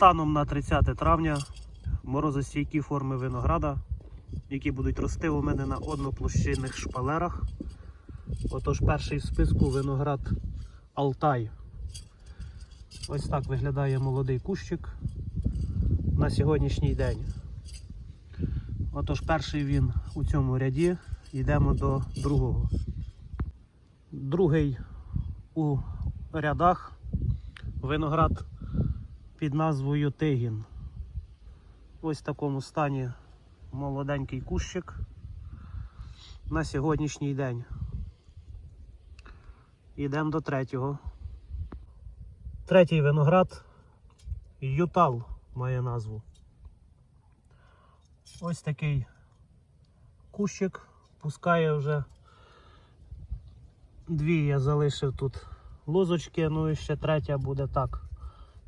Станом на 30 травня морозостійкі форми винограда, які будуть рости у мене на одноплощинних шпалерах. Отож, перший в списку виноград Алтай. Ось так виглядає молодий кущик на сьогоднішній день. Отож, перший він у цьому ряді. Йдемо до другого. Другий у рядах виноград під назвою Тигін. Ось в такому стані молоденький кущик на сьогоднішній день. Йдемо до третього. Третій виноград Ютал має назву. Ось такий кущик пускає вже. Дві я залишив тут лозочки, ну і ще третя буде так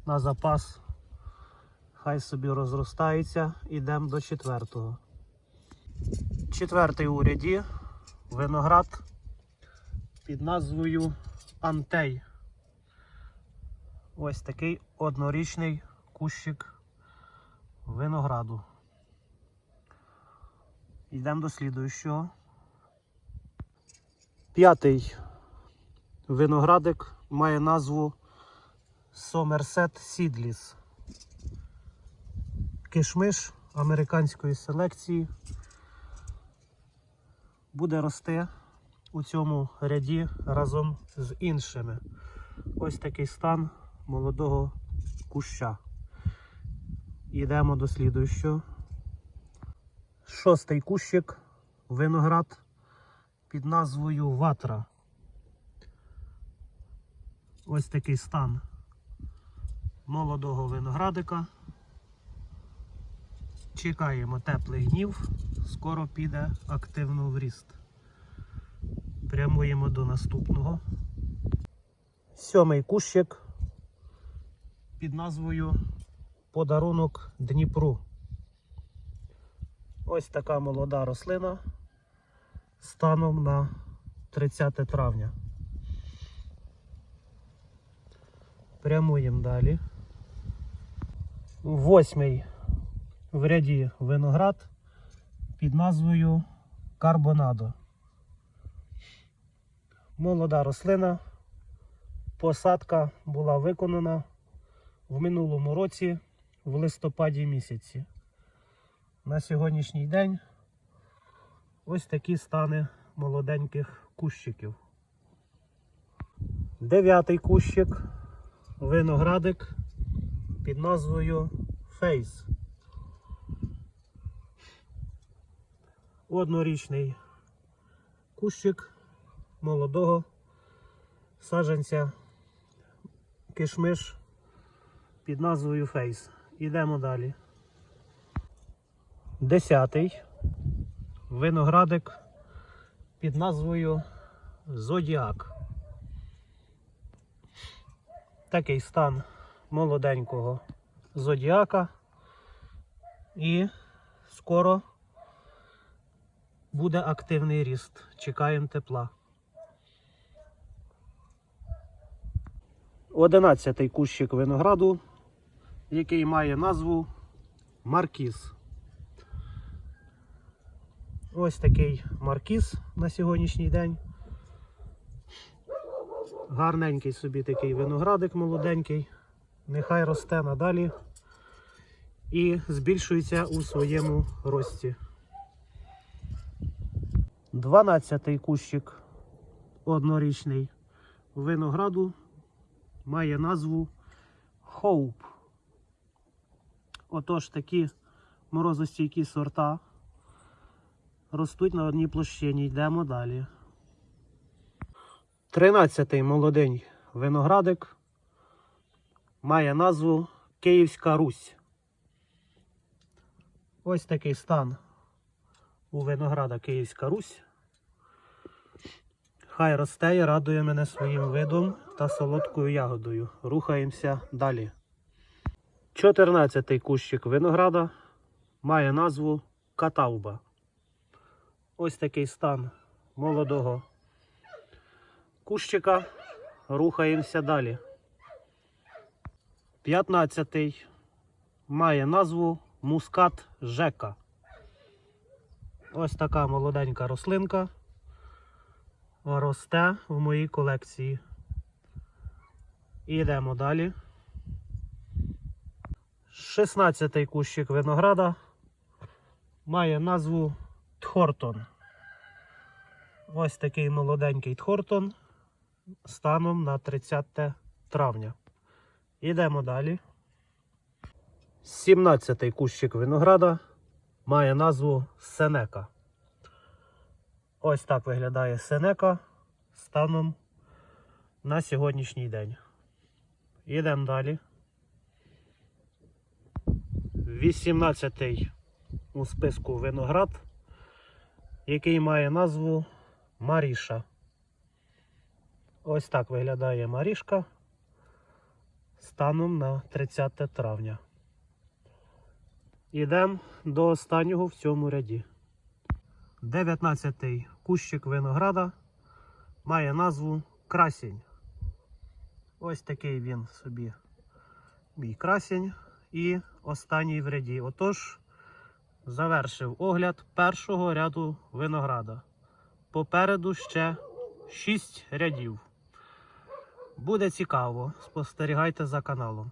на запас. Хай собі розростається. Ідемо до четвертого. Четвертий у ряді виноград під назвою Антей. Ось такий однорічний кущик винограду. Йдемо до слідуючого. П'ятий виноградик має назву Somerset Seedless. Кишмиш американської селекції буде рости у цьому ряді разом з іншими. Ось такий стан молодого куща. Йдемо до слідуючого. Шостий кущик виноград під назвою Ватра. Ось такий стан молодого виноградика. Чекаємо теплих днів, скоро піде активно в ріст. Прямуємо до наступного. Сьомий кущик під назвою Подарунок Дніпру. Ось така молода рослина станом на 30 травня. Прямуємо далі. Восьмий в ряді виноград під назвою Карбонадо. Молода рослина. Посадка була виконана в минулому році в листопаді місяці. На сьогоднішній день ось такі стани молоденьких кущиків. Дев'ятий кущик виноградик під назвою Фейс. Однорічний кущик молодого саджанця кишмиш під назвою Фейс. Ідемо далі. Десятий виноградик під назвою Зодіак. Такий стан молоденького зодіака. І скоро буде активний ріст. Чекаємо тепла. Одинадцятий кущик винограду, який має назву Маркіз. Ось такий маркіз на сьогоднішній день. Гарненький собі такий виноградик молоденький. Нехай росте надалі і збільшується у своєму рості. Дванадцятий кущик однорічний винограду має назву Hope. Отож такі морозостійкі сорта ростуть на одній площині. Йдемо далі. Тринадцятий молодий виноградик має назву Київська Русь. Ось такий стан у винограда Київська Русь. Хай росте і радує мене своїм видом та солодкою ягодою. Рухаємося далі. Чотирнадцятий кущик винограда має назву Катавба. Ось такий стан молодого кущика. Рухаємося далі. П'ятнадцятий має назву мускат Жека. Ось така молоденька рослинка росте в моїй колекції. І йдемо далі. 16-й кущик винограда має назву Тхортон. Ось такий молоденький Тхортон станом на 30 травня. Йдемо далі. 17-й кущик винограда має назву Сенека. Ось так виглядає Сенека станом на сьогоднішній день. Йдемо далі. 18-й у списку виноград, який має назву Маріша. Ось так виглядає Марішка станом на 30 травня. Йдемо до останнього в цьому ряді. 19-й кущик винограда має назву Красінь. Ось такий він собі мій красінь. І останній в ряді. Отож, завершив огляд першого ряду винограда. Попереду ще 6 рядів. Буде цікаво. Спостерігайте за каналом.